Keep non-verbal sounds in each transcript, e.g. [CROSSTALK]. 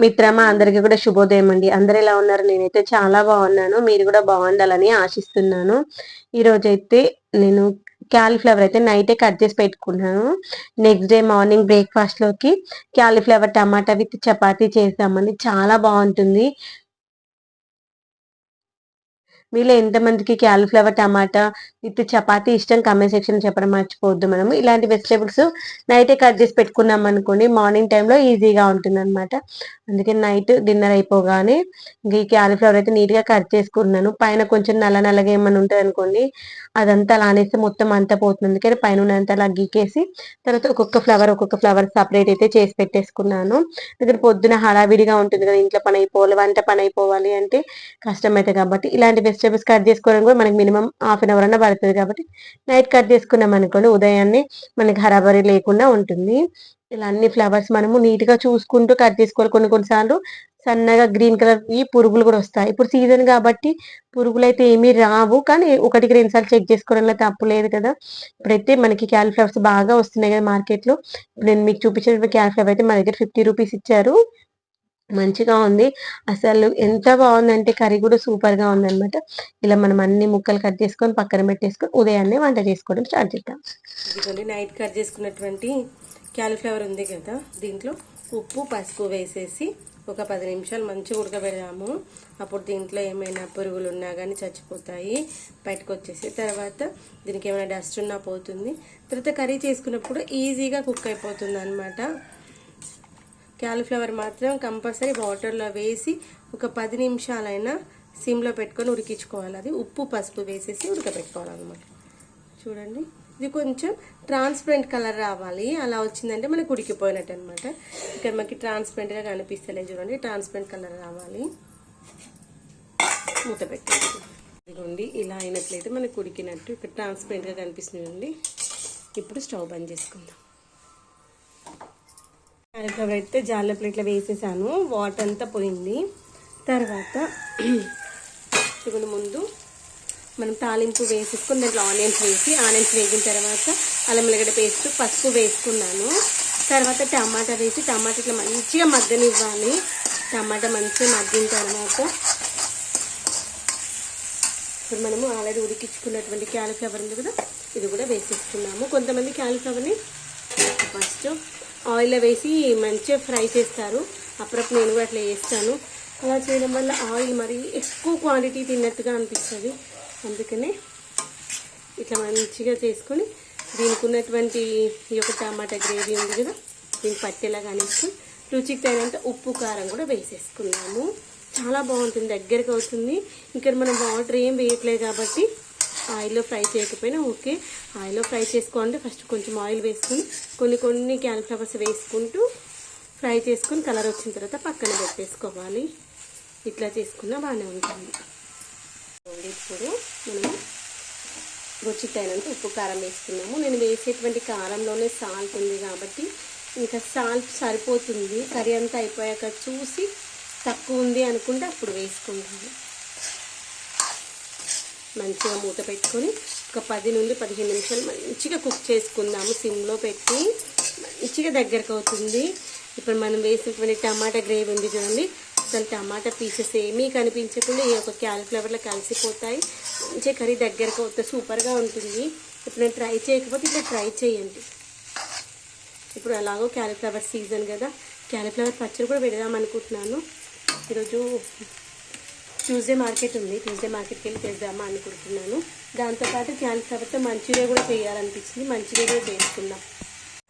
మిత్రమా అందరికీ కూడా శుభోదయం అండి. అందరు ఎలా ఉన్నారు? నేనైతే చాలా బాగున్నాను. మీరు కూడా బాగుండాలని ఆశిస్తున్నాను. ఈ రోజైతే నేను క్యాలీఫ్లవర్ అయితే నైటే కట్ చేసి పెట్టుకున్నాను. నెక్స్ట్ డే మార్నింగ్ బ్రేక్ఫాస్ట్లోకి క్యాలీఫ్లవర్ టమాటా విత్ చపాతీ చేసామండి. చాలా బాగుంటుంది. మీలో ఎంతమందికి క్యాలీఫ్లవర్ టమాటా విత్ చపాతీ ఇష్టం కామెంట్ సెక్షన్ చెప్పడం మర్చిపోవద్దు మనము. ఇలాంటి వెజిటేబుల్స్ నైటే కట్ చేసి పెట్టుకున్నాం అనుకోండి మార్నింగ్ టైంలో ఈజీగా ఉంటుంది అనమాట అందుకే నైట్ డిన్నర్ అయిపోగానే ఇంక ఈ క్యాలీఫ్లవర్ అయితే నీట్గా కట్ చేసుకున్నాను. పైన కొంచెం నల్ల నల్లగా ఏమైనా ఉంటుంది అనుకోండి అదంతా అలా అనేస్తే మొత్తం అంతా పోతుంది. అందుకని పైన ఉన్నంత అలా గీకేసి తర్వాత ఒక్కొక్క ఫ్లవర్ ఒక్కొక్క ఫ్లవర్ సపరేట్ అయితే చేసి పెట్టేసుకున్నాను. ఎందుకంటే పొద్దున హడావిడిగా ఉంటుంది కదా ఇంట్లో పని అయిపోవాలి వంట పని అయిపోవాలి అంటే కష్టమైతే కాబట్టి ఇలాంటి వెజిటేబుల్స్ కట్ చేసుకోవడం కూడా మనకి మినిమం హాఫ్ అన్ అవర్ అన్న పడుతుంది కాబట్టి నైట్ కట్ చేసుకున్నాం అనుకోండి ఉదయాన్నే మనకి హరాబరి లేకుండా ఉంటుంది. ఇలా అన్ని ఫ్లవర్స్ మనము నీట్గా చూసుకుంటూ కట్ చేసుకోవాలి కొన్ని కొన్నిసార్లు సన్నగా గ్రీన్ కలర్ ఈ పురుగులు కూడా వస్తాయి. ఇప్పుడు సీజన్ కాబట్టి పురుగులు అయితే ఏమీ రావు. కానీ ఒకటికి రెండు సార్లు చెక్ చేసుకోవడంలో తప్పు లేదు కదా. ఇప్పుడైతే మనకి క్యాలిఫ్లవర్స్ బాగా వస్తున్నాయి కదా మార్కెట్లో. నేను మీకు చూపించిన క్యాలిఫ్లవర్ అయితే మా దగ్గర ఫిఫ్టీ రూపీస్ ఇచ్చారు. మంచిగా ఉంది. అసలు ఎంత బాగుందంటే కర్రీ కూడా సూపర్గా ఉందనమాట ఇలా మనం అన్ని ముక్కలు కట్ చేసుకొని పక్కన పెట్టేసుకొని ఉదయాన్నే వంట చేసుకోవడం స్టార్ట్ చేద్దాం. ఇదిగోండి నైట్ కట్ చేసుకున్నటువంటి క్యాలీఫ్లవర్ ఉంది కదా దీంట్లో ఉప్పు పసుపు వేసేసి ఒక పది నిమిషాలు మంచిగా ఉడకబెడదాము. అప్పుడు దీంట్లో ఏమైనా పురుగులు ఉన్నా కానీ చచ్చిపోతాయి. బయటకు వచ్చేసి తర్వాత దీనికి ఏమైనా డస్ట్ ఉన్నా పోతుంది. తర్వాత కర్రీ చేసుకున్నప్పుడు ఈజీగా కుక్ అయిపోతుంది అనమాట క్యాలీఫ్లవర్ మాత్రం కంపల్సరీ వాటర్లో వేసి ఒక పది నిమిషాలైనా సిమ్లో పెట్టుకొని ఉడికించుకోవాలి. అది ఉప్పు పసుపు వేసేసి ఉడకబెట్టుకోవాలన్నమాట. చూడండి. ఇది కొంచెం ట్రాన్స్పరెంట్ కలర్ రావాలి. అలా వచ్చిందంటే మనకు ఉడికిపోయినట్టు అనమాట ఇక్కడ మనకి ట్రాన్స్పరెంట్గా కనిపిస్తలే చూడండి. ట్రాన్స్పరెంట్ కలర్ రావాలి. మూత పెట్టండి ఇదిగోండి ఇలా అయినట్లయితే మనకు ఉడికినట్టు ఇక్కడ ట్రాన్స్పరెంట్గా కనిపిస్తుంది ఇప్పుడు స్టవ్ బంద్ చేసుకుందాం. క్యాలీఫ్లవర్ అయితే జాల ప్లేట్లో వేసేసాను. వాటర్ అంతా పోయింది. తర్వాత [CLEARS THROAT] ఇప్పుడు ముందు మనం తాలింపు వేసేసుకుని దాంట్లో ఆనియన్స్ వేసి ఆనియన్స్ వేగిన తర్వాత అల్లం ఎల్లగడ్డ పేస్ట్ పసుపు వేసుకున్నాను. తర్వాత టమాటా వేసి టమాటా ఇట్లా మంచిగా మగ్గనివ్వాలి. టమాటా మంచిగా మగ్గిన తర్వాత ఇప్పుడు మనము ఆల్రెడీ ఉడికించుకున్నటువంటి క్యాలీఫ్లవర్ ఉంది కదా ఇది కూడా వేసేసుకున్నాము. కొంతమంది క్యాలీఫ్లవర్ని ఫస్ట్ ఆయిల్లో వేసి మంచిగా ఫ్రై చేస్తారు. అప్పుడప్పుడు నేను కూడా అట్లా చేస్తాను. అలా చేయడం వల్ల ఆయిల్ మరి ఎక్కువ క్వాంటిటీ తిన్నట్టుగా అనిపిస్తుంది. అందుకనే ఇట్లా మంచిగా చేసుకొని దీనికి ఉన్నటువంటి ఈ యొక్క టమాటా గ్రేవీ ఉంది కదా దీనికి పట్టేలాగా అనేసుకొని రుచికి తగినంత ఉప్పు కారం కూడా వేసేసుకున్నాము చాలా బాగుంటుంది దగ్గరకు అవుతుంది. ఇంకా మనం వాటర్ ఏం వేయట్లేదు కాబట్టి ఆయిల్లో ఫ్రై చేయకపోయినా ఓకే. ఆయిల్లో ఫ్రై చేసుకోవాలంటే ఫస్ట్ కొంచెం ఆయిల్ వేసుకొని కొన్ని కొన్ని క్యాలీఫ్లవర్స్ వేసుకుంటూ ఫ్రై చేసుకొని కలర్ వచ్చిన తర్వాత పక్కన పెట్టేసుకోవాలి. ఇట్లా చేసుకున్నా బాగానే ఉంటుంది. ఇప్పుడు మనము రుచికి ఉప్పు కారం వేసుకున్నాము. నేను వేసేటువంటి కారంలోనే సాల్ట్ ఉంది కాబట్టి ఇంకా సాల్ట్ సరిపోతుంది. కర్రీ అంతా అయిపోయాక చూసి తక్కువ ఉంది అనుకుంటే అప్పుడు వేసుకుంటాను. మంచిగా మూత పెట్టుకొని ఒక పది నుండి పదిహేను నిమిషాలు మంచిగా కుక్ చేసుకుందాము. సిమ్లో పెట్టి మంచిగా దగ్గరకు అవుతుంది. ఇప్పుడు మనం వేసినటువంటి టమాటా గ్రేవీ ఉంది చూడండి. అసలు టమాటా పీసెస్ ఏమీ కనిపించకుండా ఈ యొక్క క్యాలిఫ్లవర్లో కలిసిపోతాయి. మంచిగా కర్రీ దగ్గరకు అవుతుంది సూపర్గా ఉంటుంది. ఇప్పుడు నేను ట్రై చేయకపోతే ఇట్లా ట్రై చేయండి. ఇప్పుడు ఎలాగో క్యాలిఫ్లవర్ సీజన్ కదా. క్యాలిఫ్లవర్ పచ్చడి కూడా పెడదాం అనుకుంటున్నాను. ఈరోజు ట్యూస్డే మార్కెట్ ఉంది. ట్యూస్డే మార్కెట్కి వెళ్ళి తెద్దామా అనుకుంటున్నాను. దాంతోపాటు క్యాలిఫ్లవర్తో మంచిగా కూడా చేయాలనిపించింది. మంచూరియా కూడా చేసుకుందాం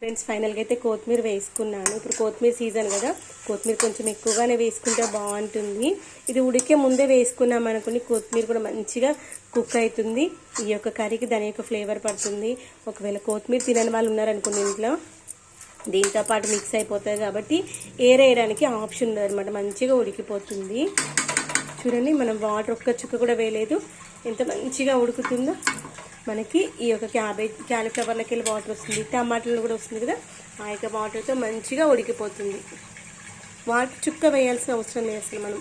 ఫ్రెండ్స్ ఫైనల్గా అయితే కొత్తిమీర వేసుకున్నాను. ఇప్పుడు కొత్తిమీర సీజన్ కదా. కొత్తిమీర కొంచెం ఎక్కువగానే వేసుకుంటే బాగుంటుంది. ఇది ఉడికే ముందే వేసుకున్నాం అనుకుని కొత్తిమీర కూడా మంచిగా కుక్ అవుతుంది. ఈ యొక్క కర్రీకి దాని యొక్క ఫ్లేవర్ పడుతుంది. ఒకవేళ కొత్తిమీర తినని వాళ్ళు ఉన్నారనుకోండి ఇంట్లో దీంతో పాటు మిక్స్ అయిపోతుంది కాబట్టి ఏరేయడానికి ఆప్షన్ ఉండదు అనమాట మంచిగా ఉడికిపోతుంది. చూడండి మనం వాటర్ ఒక్క చుక్క కూడా వేయలేదు. ఎంత మంచిగా ఉడుకుతుందో. మనకి ఈ యొక్క క్యాబేజ్ క్యాలీఫ్లవర్లకి వెళ్ళి వాటర్ వస్తుంది టమాటాలు కూడా వస్తుంది కదా ఆ యొక్క వాటర్తో మంచిగా ఉడికిపోతుంది. వాటర్ చుక్క వేయాల్సిన అవసరం లేదు అసలు మనం.